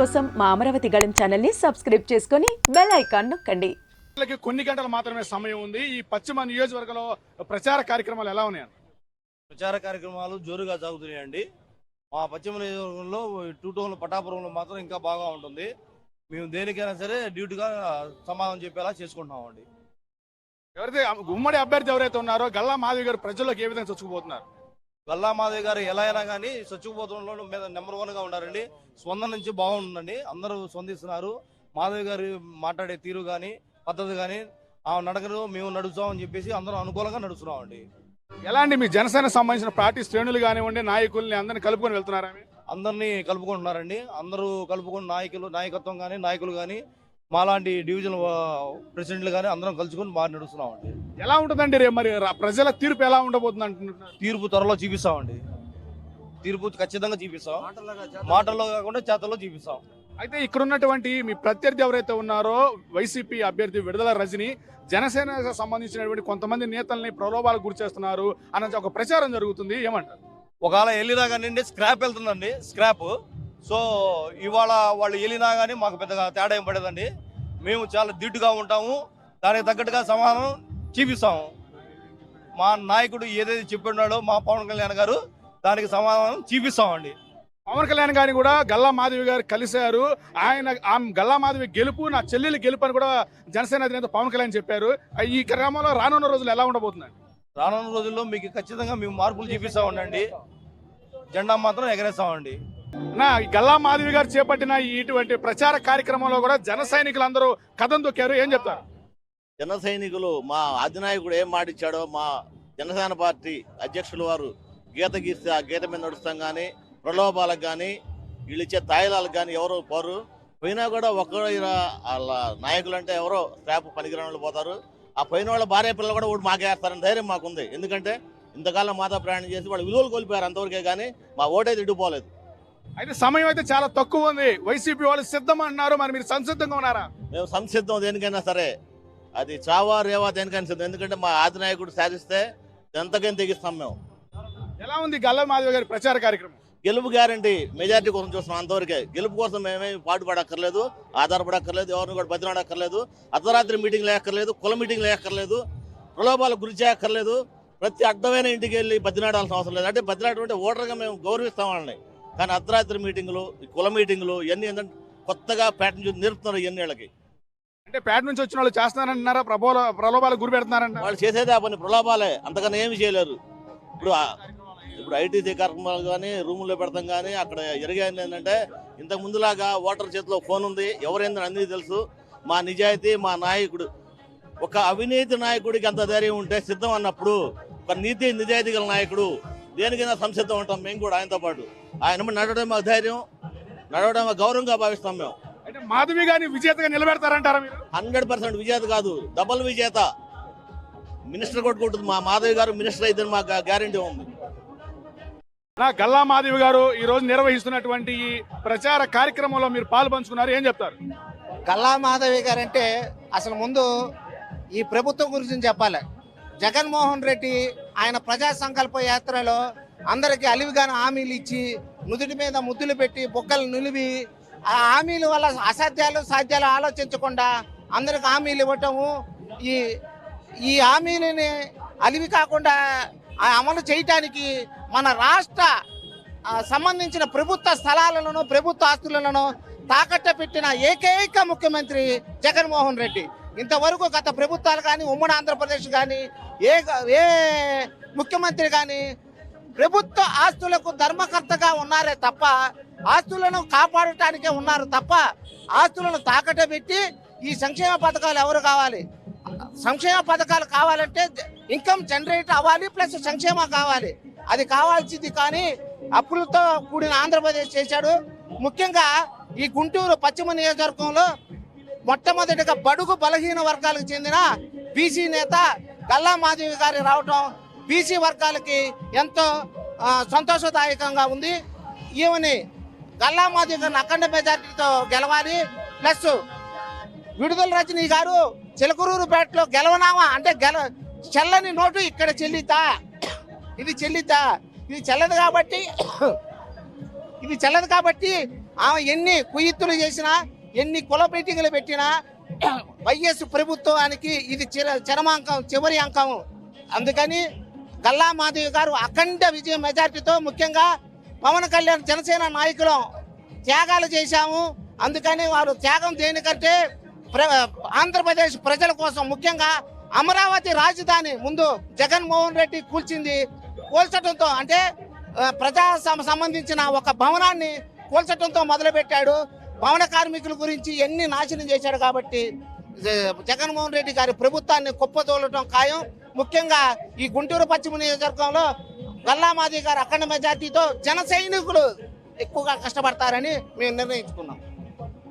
కోసం మా అమరావతి గళం ఛానల్ని సబ్స్క్రైబ్ చేసుకొని బెల్ ఐకాన్ నొక్కండి. కొన్ని గంటలు మాత్రమే సమయం ఉంది. ఈ పశ్చిమ నియోజకవర్గంలో ప్రచార కార్యక్రమాలు ఎలా ఉన్నాయి ప్రచార కార్యక్రమాలు జోరుగా సాగుతున్నాయండి. మా పశ్చిమ నియోజకవర్గంలో టూ టౌన్ పటాపురంలో మాత్రం ఇంకా బాగా ఉంటుంది. మేము దేనికైనా సరే డ్యూటీగా సమాధానం చెప్పేలా చేసుకుంటున్నామండి. ఎవరైతే ఉమ్మడి అభ్యర్థి ఎవరైతే ఉన్నారో గల్లా మాధవి గారు ప్రజల్లోకి ఏ విధంగా చొచ్చుకుపోతున్నారు? గల్లా మాధవ్ గారు ఎలా అయినా కానీ స్వచ్ఛపోతంలో మీద నెంబర్ వన్గా ఉన్నారండి స్పందన నుంచి బాగుందండి అందరూ స్పందిస్తున్నారు. మాధవి గారు మాట్లాడే తీరు కానీ పద్ధతి కానీ ఆ నడకలు మేము నడుస్తామని చెప్పేసి అందరూ అనుకూలంగా నడుస్తున్నామండి. ఎలాంటి మీ జనసేన సంబంధించిన పార్టీ శ్రేణులు కానివ్వండి నాయకుల్ని అందరిని కలుపుకొని వెళ్తున్నారా? అందరినీ కలుపుకుంటున్నారండి. అందరూ కలుపుకుని నాయకులు నాయకత్వం కానీ నాయకులు కానీ మాలాంటి డివిజన్ ప్రెసిడెంట్లు కానీ అందరం కలుసుకొని బాగా నడుస్తున్నామండి. ఎలా ఉంటుందండి రేపు మరి రా- ప్రజల తీర్పు ఎలా ఉండబోతుంది అంటున్నారు తీర్పు త్వరలో చూపిస్తామండి. తీర్పు ఖచ్చితంగా చూపిస్తాం. మాటల్లో కాకుండా చేతల్లో చూపిస్తాం. అయితే ఇక్కడ ఉన్నటువంటి మీ ప్రత్యర్థి ఎవరైతే ఉన్నారో వైసీపీ అభ్యర్థి విడుదల రజని జనసేన సంబంధించినటువంటి కొంతమంది నేతల్ని ప్రలోభాలకు గురి చేస్తున్నారు అన్న ఒక ప్రచారం జరుగుతుంది. ఏమంటారు? ఒకవేళ వెళ్ళినా కానీ స్క్రాప్ వెళ్తుందండి స్క్రాప్ సో ఇవాళ వాళ్ళు వెళ్ళినా కానీ మాకు పెద్దగా తేడా ఏం పడేదండి. మేము చాలా దిట్టుగా ఉంటాము. దానికి తగ్గట్టుగా సమాధానం చూపిస్తాము. మా నాయకుడు ఏదైతే చెప్పిన్నాడో మా పవన్ కళ్యాణ్ గారు దానికి సమాధానం చూపిస్తామండి. పవన్ కళ్యాణ్ గారిని కూడా గల్లా మాధవి గారు కలిశారు. ఆయన ఆ గల్లా మాధవి గెలుపు నా చెల్లెలు గెలుపు అని కూడా జనసేన అధినేత పవన్ కళ్యాణ్ చెప్పారు. ఈ క్రమంలో రానున్న రోజులు ఎలా ఉండబోతుందండి రానున్న రోజుల్లో మీకు ఖచ్చితంగా మేము మార్పులు చూపిస్తామండి. జెండా మాత్రం ఎగరేస్తామండి. నా ఈ గల్లా మాధవి గారు చేపట్టిన ఈ ఇటువంటి ప్రచార కార్యక్రమంలో కూడా జన సైనికులందరూ కథం తొక్కారు. ఏం చెప్తారు? జన సైనికులు మా అధినాయకుడు ఏం మాటిచ్చాడో మా జనసేన పార్టీ అధ్యక్షులు వారు గీత గీస్తే ఆ గీత మీద నడుస్తాం కానీ ప్రలోభాలకు కానీ వీళ్ళు ఇచ్చే తాయిలాలకు కానీ ఎవరు పోరు. పోయినా కూడా ఒక్కరు వాళ్ళ నాయకులు అంటే ఎవరో స్టాప్ పనికిరాని వాళ్ళు పోతారు. ఆ పోయిన వాళ్ళ భార్య పిల్లలు కూడా ఓటు మాకేస్తారని ధైర్యం మాకుంది. ఎందుకంటే ఇంతకాలం మాతా ప్రయాణం చేసి వాళ్ళు విలువలు కోల్పోయారు అంతవరకే కానీ మా ఓటైతే ఇడిపోలేదు అయితే సమయం అయితే చాలా తక్కువ ఉంది. వైసీపీ వాళ్ళు సిద్ధం అంటున్నారు మరి మీరు సంసిద్ధంగా ఉన్నారా? మేము సంసిద్ధం దేనికైనా సరే. అది చావా రేవా దేనికైనా సిద్ధం. ఎందుకంటే మా ఆదినాయకుడు సాధిస్తే ఎంతకైనా తెగిస్తాం మేము. ఎలా ఉంది గల్లా మాధవి గారి ప్రచార కార్యక్రమం? గెలుపు గ్యారంటీ మెజారిటీ కోసం చూస్తున్నాం అంతవరకే. గెలుపు కోసం మేమేమి పాటుపడక్కర్లేదు ఆధారపడక్కర్లేదు ఎవరిని కూడా బతినాడక్కర్లేదు అర్ధరాత్రి మీటింగ్ లేక్కర్లేదు కుల మీటింగ్ లేక్కర్లేదు ప్రలోభాలకు గురి చేయక్కర్లేదు. ప్రతి అడ్డమైన ఇంటికి వెళ్ళి బతినాడాల్సిన అవసరం లేదు. అంటే బతినాడడం అంటే ఓటర్గా మేము గౌరవిస్తాం వాళ్ళని. కానీ అర్ధరాత్రి మీటింగులు ఈ కుల మీటింగులు ఇవన్నీ ఏంటంటే కొత్తగా ప్యాటర్న్ చూసి నేర్పుతున్నారు ఇవన్నీ వీళ్ళకి అంటే పేట నుంచి వచ్చిన వాళ్ళు చేస్తానంటున్నారా ప్రబోల ప్రలోభాలకు గురి పెడుతున్నారంట వాళ్ళు చేసేదే ఆ పని ప్రలోభాలే. అంతకన్నా ఏమి చేయలేరు. ఇప్పుడు ఇప్పుడు ఐటీసీ కార్యక్రమాలు కానీ రూముల్లో పెడతాం కానీ అక్కడ జరిగేది ఏంటంటే ఇంతకు ముందులాగా ఓటర్ చేతిలో ఫోన్ ఉంది. ఎవరైందని అన్నీ తెలుసు. మా నిజాయితీ మా నాయకుడు. ఒక అవినీతి నాయకుడికి అంత ధైర్యం ఉంటే సిద్ధం అన్నప్పుడు ఒక నీతి నిజాయితీ గల నాయకుడు దేనికైనా సంసిద్ధం ఉంటాం మేము కూడా ఆయనతో పాటు. ఆయన మీద నడవడం మాకు ధైర్యం నడవడం మాకు గౌరవంగా భావిస్తాం మేము. అంటే మాధవి గారిని విజేతగా నిలబెడతారంటారా మీరు? హండ్రెడ్ పర్సెంట్ విజేత కాదు డబల్ విజేత. మినిస్టర్ కొట్టుకుంటుంది మా మాధవి గారు మినిస్టర్ అయితే మాకు గ్యారంటీ ఉంది. నా గల్లా మాధవి గారు ఈ రోజు నిర్వహిస్తున్నటువంటి ఈ ప్రచార కార్యక్రమంలో మీరు పాలు పంచుకున్నారు ఏం చెప్తారు? కల్లా మాధవి గారు అంటే అసలు ముందు ఈ ప్రభుత్వం గురించి చెప్పాలి. జగన్మోహన్ రెడ్డి ఆయన ప్రజా సంకల్ప యాత్రలో అందరికీ అలివిగాన హామీలు ఇచ్చి నుదుటి మీద ముద్దులు పెట్టి బొక్కలు నిలివి ఆ హామీల వల్ల అసాధ్యాలు సాధ్యాలు ఆలోచించకుండా అందరికి హామీలు ఇవ్వటము ఈ ఈ హామీలని అలివి కాకుండా అమలు చేయటానికి మన రాష్ట్ర సంబంధించిన ప్రభుత్వ స్థలాలను ప్రభుత్వ ఆస్తులను తాకట్టు పెట్టిన ఏకైక ముఖ్యమంత్రి జగన్మోహన్ రెడ్డి. ఇంతవరకు గత ప్రభుత్వాలు కానీ ఉమ్మడి ఆంధ్రప్రదేశ్ కానీ ఏ ఏ ముఖ్యమంత్రి కానీ ప్రభుత్వ ఆస్తులకు ధర్మకర్తగా ఉన్నారే తప్ప ఆస్తులను కాపాడటానికే ఉన్నారు తప్ప ఆస్తులను తాకట పెట్టి ఈ సంక్షేమ పథకాలు ఎవరు కావాలి? సంక్షేమ పథకాలు కావాలంటే ఇన్కమ్ జనరేట్ అవ్వాలి ప్లస్ సంక్షేమ కావాలి. అది కావాల్సింది కానీ అప్పులతో కూడిన ఆంధ్రప్రదేశ్ చేశాడు. ముఖ్యంగా ఈ గుంటూరు పశ్చిమ నియోజకవర్గంలో మొట్టమొదటిగా బడుగు బలహీన వర్గాలకు చెందిన బీసీ నేత గల్లా మాధవి గారి రావటం బీసీ వర్గాలకి ఎంతో సంతోషదాయకంగా ఉంది. ఈమెని గల్లా మాధవి గారిని అఖండ మెజార్టీతో గెలవాలి. ప్లస్ విడుదల రజని గారు చిలకరూరుపేటలో గెలవనామా? అంటే గెల చెల్లని నోటు ఇక్కడ చెల్లితా ఇది చెల్లితా ఇది చెల్లదు కాబట్టి ఇది చెల్లదు కాబట్టి ఆమె ఎన్ని కుయిత్తులు చేసినా ఎన్ని కుల మీటింగులు పెట్టినా వైఎస్ ప్రభుత్వానికి ఇది చిర చరమాంకం చివరి అంకం. అందుకని గల్లా మాధవి గారు అఖండ విజయ మెజార్టీతో ముఖ్యంగా పవన్ కళ్యాణ్ జనసేన నాయకులు త్యాగాలు చేశాము. అందుకని వారు త్యాగం దేనికంటే ప్ర- ఆంధ్రప్రదేశ్ ప్రజల కోసం ముఖ్యంగా అమరావతి రాజధాని ముందు జగన్మోహన్ రెడ్డి కూల్చింది కూల్చడంతో అంటే ప్రజా సంబంధించిన ఒక భవనాన్ని కూల్చడంతో మొదలుపెట్టాడు. భవన కార్మికుల గురించి ఎన్ని నాశనం చేశాడు కాబట్టి జ- జగన్మోహన్ రెడ్డి గారి ప్రభుత్వాన్ని కుప్పతోలటం ఖాయం. ముఖ్యంగా ఈ గుంటూరు పశ్చిమ నియోజకవర్గంలో గల్లామాది గారు అఖండ మెజార్టీతో జన సైనికులు ఎక్కువగా కష్టపడతారని మేము నిర్ణయించుకున్నాం.